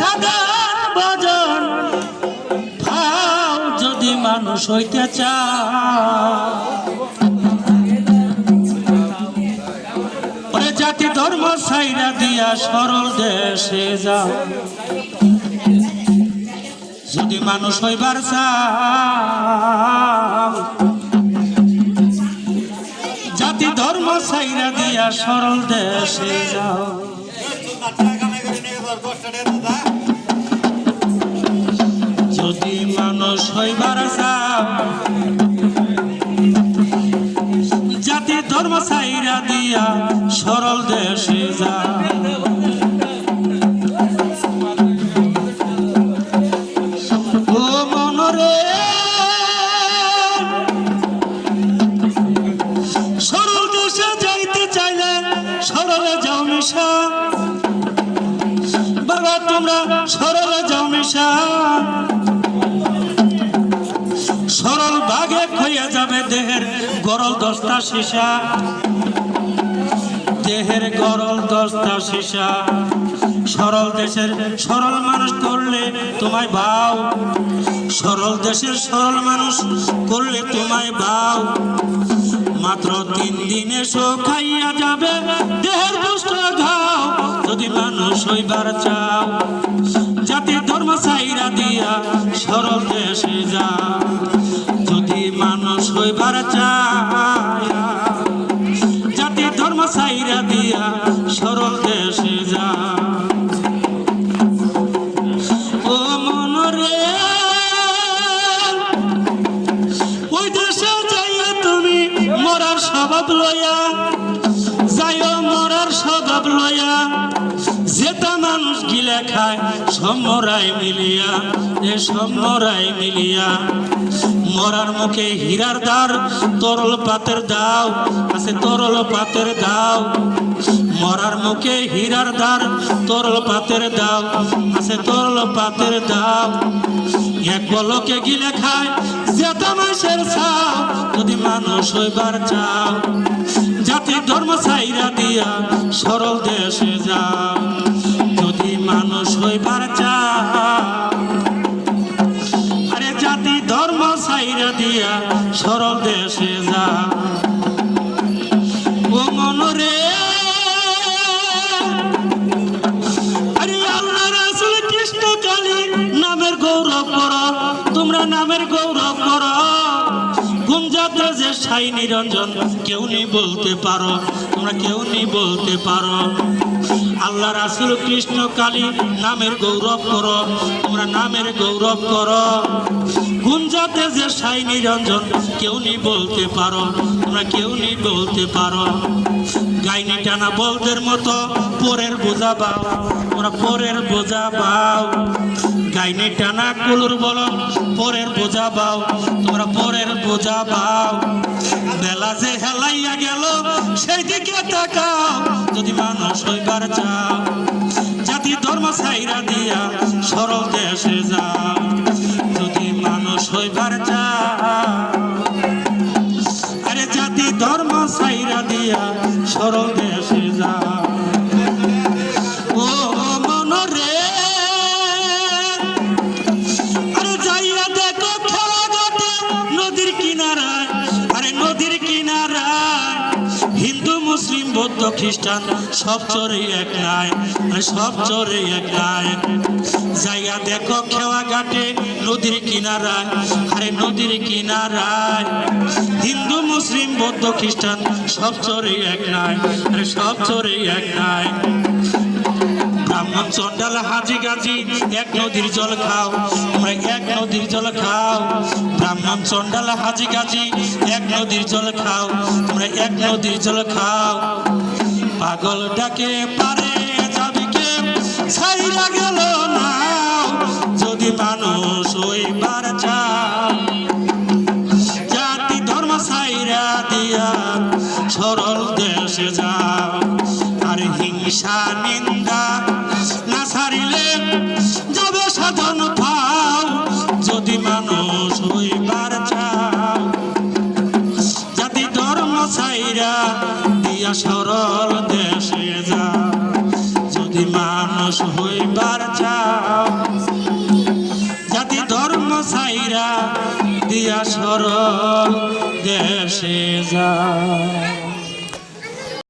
সাধারণ ভজন। ভাও যদি মানুষ হইতে চায়। জাতি ধর্ম সাইরা দিয়া সরল দেশে যাও। যদি মানুষ হইবার চাও। জাতি ধর্ম সাইরা দিয়া সরল দেশে যাও। যদি মানুষ হইবার জাতি ধর্ম সাইরা দিয়া সরল দেশে মনরে, সরল দেশে যাইতে চাইলে সরলে যাও মিশা বাবা, তোমরা সরলে মিশা। সরল ভাগে হইয়া যাবে দেহের গরল দস্তা সীসা। দেহের গরল দস্তা সীসা। সরল দেশের সরল মানুষ করলে তোমায় ভাও সরল দেশের সরল মানুষ করলে তোমায় ভাও মাত্র তিন দিনে শো খাইয়া যাবে দেহের দুষ্ট ঘাও। যদি মানুষ হইবার চাও, জাতি ধর্ম সাইরা দিয়া সরল দেশে যাও। যদি মানুষ হইবার চায়, জাতি ধর্ম সাইরা দিয়া সরল দেশে তুমি মরার স্বভাব লইয়া যাইও। স্বভাব লইয়া যেটা মানুষ গিলে খায় সম্মরায় মিলিয়া, এ সম্মরায় মিলিয়া। মরার মুখে হীরার দ্বার, তরল পাতের দাও, আছে তরল পাতের দাও। মরার মুখে হীরার দ্বার, তরল পাতের দাও আছে তরল পাতের দাও এক বলকে গিলে খায় যেটা মাসের ছাও যদি মানুষ হইবার চাও। জাতি ধর্ম সাইরা দিয়া সরল দেশে যাও। যদি মানুষ হইবার চাও, আরে জাতি ধর্ম সাইরা দিয়া সরল দেশে সাই নিরঞ্জন, কেউ নেই বলতে পারো, তোমরা কেউ নেই বলতে পারো। আল্লাহ রাসুল কৃষ্ণ কালী নামের গৌরব করো, তোমরা নামের গৌরব করো। গুঞ্জাতে যে সাই নিরঞ্জন, কেউ নেই বলতে পারো, তোমরা কেউ নেই বলতে পারো। গাইনি টানা বলদের মতো, পরের বোঝা পাও তোমরা পরের বোঝা পাও গাইনি টানা কুলুর বলো, পরের বোঝা পাও তোমরা পরের বোঝা পাও বেলা যে হেলাইয়া গেল সেই দিকে তাকাও, যদি মানুষ হইবার চাও। জাতি ধর্ম সাইরা দিয়া সরল দেশে যাও। বৌদ্ধ খ্রিস্টান, সব চরে এক নাই সব চরে এক নাই যাইয়া দেখো খেওয়া ঘাটে নদীর কিনারায় আরে নদীর কিনারায় হিন্দু, মুসলিম, বৌদ্ধ, খ্রিস্টান, সব চরে এক নাই আরে সব চরে এক নাই চন্ডাল হাজি গাজি, এক নদীর জল খাও, তোমরা এক নদীর জল খাও। ব্রাহ্মণ চন্ডাল হাজি গাজি, এক নদীর জল খাও, তোমরা এক নদীর জল খাও। পাগল ডাকে, পারে যাবি কে? ছাইরা গেল না। যদি মানুষ হইবার চাও জাতি ধর্ম সাইরা দিয়া সরল দেশে যাও। আর হিংসা, নিন্দা দিয়া সরল দেশে যায়।